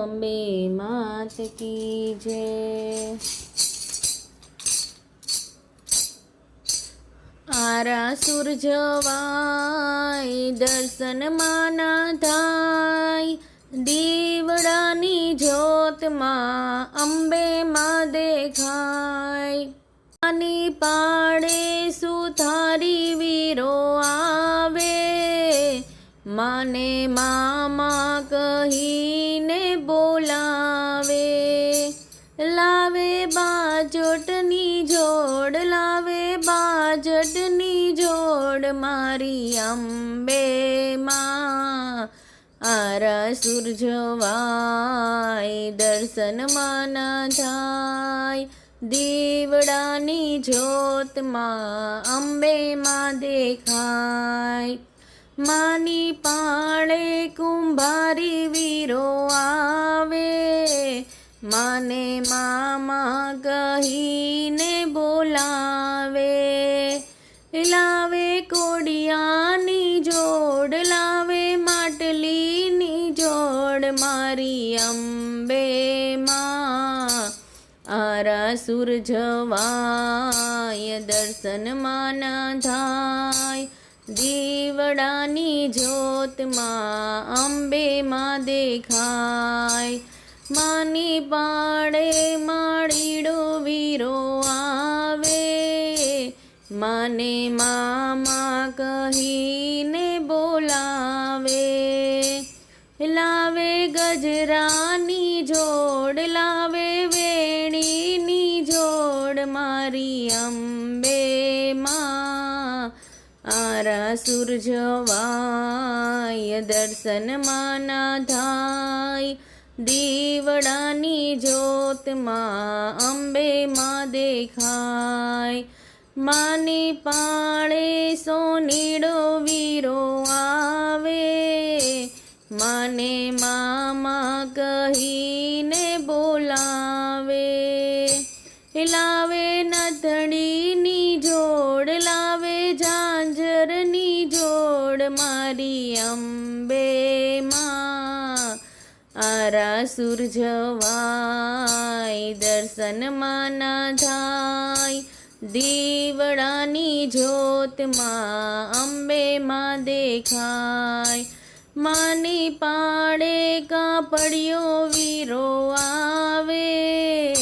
અંબે માત કી જય. આરા સૂરજવાય દર્શન માના થાય દીવડાની જ્યોતમાં અંબે માં દેખાય. આની પાડે સુથારી વીરો આવે, માને મામા કહીને બાજટની જોડ મારી અંબે માં આરા દર્શન માના થાય દીવડાની જ્યોતમાં અંબે માં દેખાય. માની પાળે કુંભારી વીરો આવે. માને મામા કહીને બોલાવે. લાવે કોડિયાની જોડ, લાવે માટલીની જોડ મારી અંબે માં સૂરજવાય દર્શન માના થાય દીવડાની જ્યોતમાં અંબે માં દેખાય. માની પાડે માળીડો માને મામા કહીને બોલાવે. લાવે ગજરાની જોડ, લાવે વેણીની જોડ મારી અંબે માં આરા દર્શન માના થાય દીવડાની જ્યોતમાં અંબે માં દેખાય. માની પાળે સોનીડો વીરો આવે. મને મામા કહીને બોલાવે. લાવે નથડીની જોડ, લાવે ઝાંઝરની જોડ મારી અંબે માં આરાસુર સૂરજવાય દર્શન માના થાય દીવડાની જ્યોતમાં અંબે માં દેખાય. માની પાડે કાપડિયો વીરો આવે.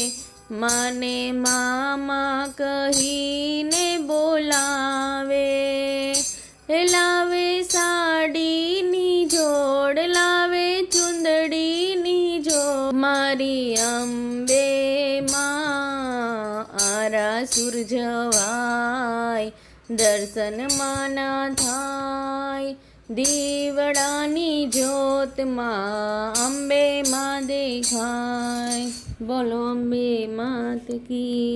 માને મામા કહીને બોલાવે. લાવે સાડીની જોડ, લાવે ચુંદડીની જો. મારી અંબે સૂરજવાય દર્શન માના થાય. દીવડાની જ્યોતમાં અંબે માં દેખાય. બોલો અંબે માત કી